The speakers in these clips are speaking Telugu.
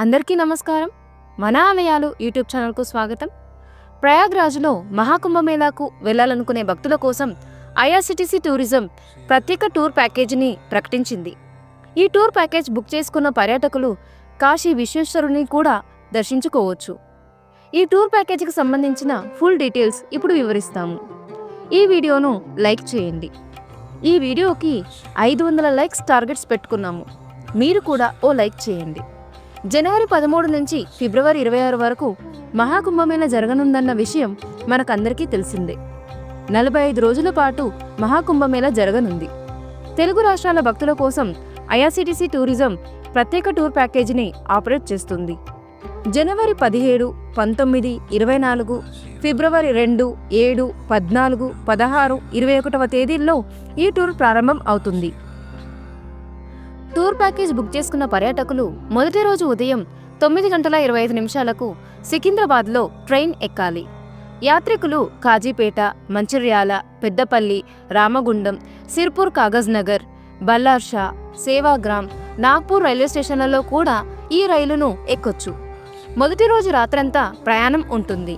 అందరికీ నమస్కారం. మన ఆలయాలు యూట్యూబ్ ఛానల్కు స్వాగతం. ప్రయాగ్రాజ్లో మహాకుంభమేళాకు వెళ్ళాలనుకునే భక్తుల కోసం ఐఆర్సిటీసీ టూరిజం ప్రత్యేక టూర్ ప్యాకేజీని ప్రకటించింది. ఈ టూర్ ప్యాకేజ్ బుక్ చేసుకున్న పర్యాటకులు కాశీ విశ్వేశ్వరుని కూడా దర్శించుకోవచ్చు. ఈ టూర్ ప్యాకేజీకి సంబంధించిన ఫుల్ డీటెయిల్స్ ఇప్పుడు వివరిస్తాము. ఈ వీడియోను లైక్ చేయండి. ఈ వీడియోకి ఐదు వందల లైక్స్ టార్గెట్స్ పెట్టుకున్నాము. మీరు కూడా ఓ లైక్ చేయండి. జనవరి పదమూడు నుంచి ఫిబ్రవరి ఇరవై ఆరు వరకు మహాకుంభమేళ జరగనుందన్న విషయం మనకందరికీ తెలిసిందే. నలభై ఐదు రోజుల పాటు మహాకుంభమేళ జరగనుంది. తెలుగు రాష్ట్రాల భక్తుల కోసం ఐఆర్సిటీసీ టూరిజం ప్రత్యేక టూర్ ప్యాకేజీని ఆపరేట్ చేస్తుంది. జనవరి పదిహేడు పంతొమ్మిది ఇరవై నాలుగు ఫిబ్రవరి రెండు ఏడు పద్నాలుగు పదహారు ఇరవై ఒకటవ తేదీల్లో ఈ టూర్ ప్రారంభం అవుతుంది. టూర్ ప్యాకేజ్ బుక్ చేసుకున్న పర్యాటకులు మొదటి రోజు ఉదయం తొమ్మిది గంటల ఇరవై ఐదు నిమిషాలకు సికింద్రాబాద్లో ట్రైన్ ఎక్కాలి. యాత్రికులు కాజీపేట మంచిర్యాల పెద్దపల్లి రామగుండం సిర్పూర్ కాగజ్నగర్ బల్లార్షా సేవాగ్రామ్ నాగ్పూర్ రైల్వే స్టేషన్లలో కూడా ఈ రైలును ఎక్కొచ్చు. మొదటి రోజు రాత్రంతా ప్రయాణం ఉంటుంది.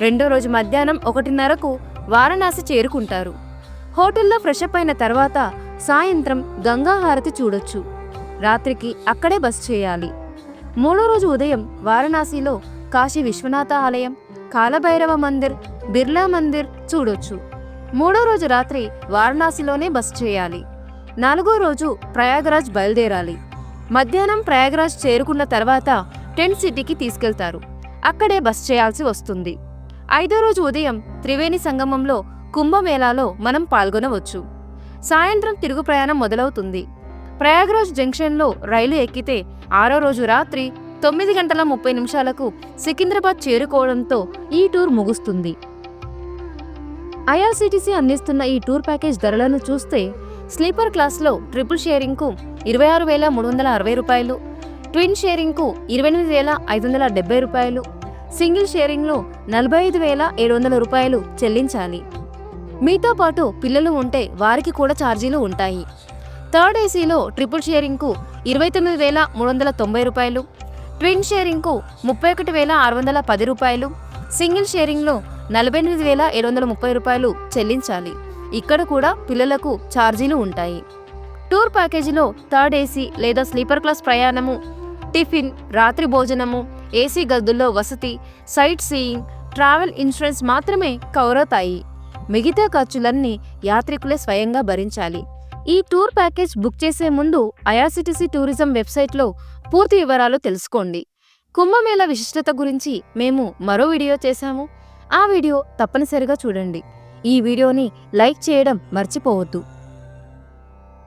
రెండో రోజు మధ్యాహ్నం ఒకటిన్నరకు వారణాసి చేరుకుంటారు. హోటల్లో ఫ్రెష్ అప్ అయిన తర్వాత సాయంత్రం గంగా హారతి చూడొచ్చు. రాత్రికి అక్కడే బస్ చేయాలి. మూడో రోజు ఉదయం వారణాసిలో కాశీ విశ్వనాథ ఆలయం కాలభైరవ మందిర్ బిర్లా మందిర్ చూడొచ్చు. మూడో రోజు రాత్రి వారణాసిలోనే బస్ చేయాలి. నాలుగో రోజు ప్రయాగరాజ్ బయలుదేరాలి. మధ్యాహ్నం ప్రయాగరాజ్ చేరుకున్న తర్వాత టెంట్ సిటీకి తీసుకెళ్తారు. అక్కడే బస్ చేయాల్సి వస్తుంది. ఐదో రోజు ఉదయం త్రివేణి సంగమంలో కుంభమేళాలో మనం పాల్గొనవచ్చు. సాయంత్రం తిరుగు ప్రయాణం మొదలవుతుంది. ప్రయాగ్రాజ్ జంక్షన్లో రైలు ఎక్కితే ఆరో రోజు రాత్రి తొమ్మిది గంటల ముప్పై నిమిషాలకు సికింద్రాబాద్ చేరుకోవడంతో ఈ టూర్ ముగుస్తుంది. ఐఆర్సీటీసీ అందిస్తున్న ఈ టూర్ ప్యాకేజ్ ధరలను చూస్తే స్లీపర్ క్లాస్లో ట్రిపుల్ షేరింగ్కు ఇరవై ఆరు వేల మూడు వందల అరవై రూపాయలు ట్విన్ షేరింగ్కు ఇరవై ఎనిమిది వేల ఐదు వందల డెబ్బై రూపాయలు సింగిల్ షేరింగ్లో నలభై ఐదు వేల ఏడు వందల రూపాయలు చెల్లించాలి. మీతో పాటు పిల్లలు ఉంటే వారికి కూడా ఛార్జీలు ఉంటాయి. థర్డ్ ఏసీలో ట్రిపుల్ షేరింగ్కు ఇరవై తొమ్మిది వేల మూడు వందల తొంభై రూపాయలు ట్విన్ షేరింగ్కు ముప్పై ఒకటి వేల ఆరు వందల పది రూపాయలు సింగిల్ షేరింగ్లో నలభై ఎనిమిది వేల ఏడు వందల ముప్పై రూపాయలు చెల్లించాలి. ఇక్కడ కూడా పిల్లలకు ఛార్జీలు ఉంటాయి. టూర్ ప్యాకేజీలో థర్డ్ ఏసీ లేదా స్లీపర్ క్లాస్ ప్రయాణము టిఫిన్ రాత్రి భోజనము ఏసీ గదుల్లో వసతి సైట్ సీయింగ్ ట్రావెల్ ఇన్సూరెన్స్ మాత్రమే కవర్ అవుతాయి. మిగతా ఖర్చులన్నీ యాత్రికులే స్వయంగా భరించాలి. ఈ టూర్ ప్యాకేజ్ బుక్ చేసే ముందు ఐఆర్సిటిసి టూరిజం వెబ్సైట్లో పూర్తి వివరాలు తెలుసుకోండి. కుంభమేళ విశిష్టత గురించి మేము మరో వీడియో చేశాము. ఆ వీడియో తప్పనిసరిగా చూడండి. ఈ వీడియోని లైక్ చేయడం మర్చిపోవద్దు.